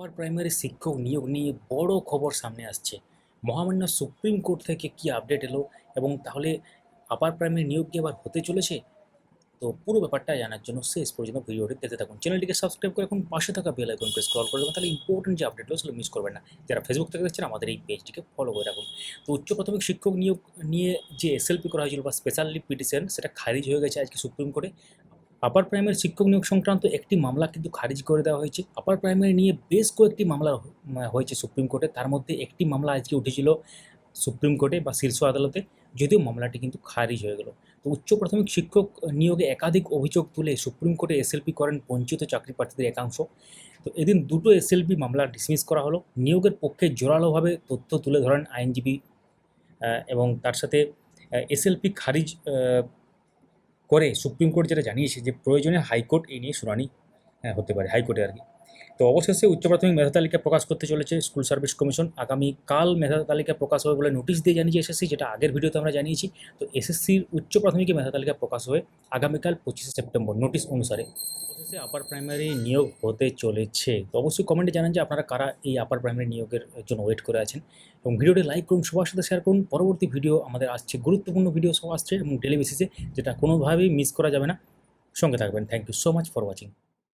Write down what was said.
Upper primary শিক্ষক নিয়োগ নিয়ে বড় খবর সামনে আসছে। মহামান্য সুপ্রিম কোর্ট থেকে কি আপডেট এলো এবং তাহলে আপার প্রাইমারি নিয়োগ কি আবার হতে চলেছে? তো পুরো ব্যাপারটা জানার জন্য শেষ পর্যন্ত ভিডিওটি দেখতে থাকুন। চ্যানেলটিকে সাবস্ক্রাইব করে এখন পাশে থাকা বেল আইকন প্রেস করে দেবেন তাহলে ইম্পর্টেন্ট যে আপডেটগুলো সেগুলো মিস করবেন না। যারা ফেসবুক থেকে দেখছেন, আমাদের এই পেজটিকে ফলো করে রাখুন। তো উচ্চ প্রাথমিক শিক্ষক নিয়োগ নিয়ে যে এসএলপি করা হয়েছিল বা স্পেশালি পিটিশন সেটা খারিজ হয়ে গেছে আজকে সুপ্রিম কোর্টে। আপার প্রাইমারি শিক্ষক নিয়োগ সংক্রান্ত একটি মামলা কিন্তু খারিজ করে দেওয়া হয়েছে। আপার প্রাইমারি নিয়ে বেশ কয়েকটি মামলা হয়েছে সুপ্রিম কোর্টে। তার মধ্যে একটি মামলা আজকে উঠেছিল সুপ্রিম কোর্টে বা শীর্ষ আদালতে, যদিও মামলাটি কিন্তু খারিজ হয়ে গেল। তো উচ্চ প্রাথমিক শিক্ষক নিয়োগে একাধিক অভিযোগ তুলে সুপ্রিম কোর্টে এসএলপি করেন বঞ্চিত চাকরি প্রার্থীদের একাংশ। তো এদিন দুটো এসএলপি মামলা ডিসমিস করা হলো। নিয়োগের পক্ষে জোরালোভাবে তথ্য তুলে ধরেন আইনজীবী এবং তার সাথে এসএলপি খারিজ করে সুপ্রিম কোর্ট যেটা জানিয়েছে যে প্রয়োজনে হাইকোর্ট এই নিয়ে শুনানি হ্যাঁ, হতে পারে হাইকোর্টে আর কি। তো অবশেষে উচ্চ প্রাথমিক মেধা তালিকা প্রকাশ করতে চলেছে স্কুল সার্ভিস কমিশন। আগামী কাল মেধা তালিকা প্রকাশ হবে বলে নোটিশ দিয়ে জানিয়েছে এসএসসি যেটা আগের ভিডিওতে আমরা জানিয়েছি। তো এসএসসির উচ্চ প্রাথমিকে মেধা তালিকা প্রকাশ হয়ে আগামীকাল পঁচিশে সেপ্টেম্বর নোটিশ অনুসারে। অবশেষে আপার প্রাইমারি নিয়োগ হতে চলেছে। তো অবশ্যই কমেন্টে জানান যে আপনারা কারা এই আপার প্রাইমারি নিয়োগের জন্য ওয়েট করে আছেন। এবং ভিডিওটি লাইক করুন, সবার সাথে শেয়ার করুন। পরবর্তী ভিডিও আমাদের আসছে, গুরুত্বপূর্ণ ভিডিও সব আসছে এবং ডেলি বেসিসে যেটা কোনোভাবেই মিস করা যাবে না। সঙ্গে থাকবেন। Thank you so much for watching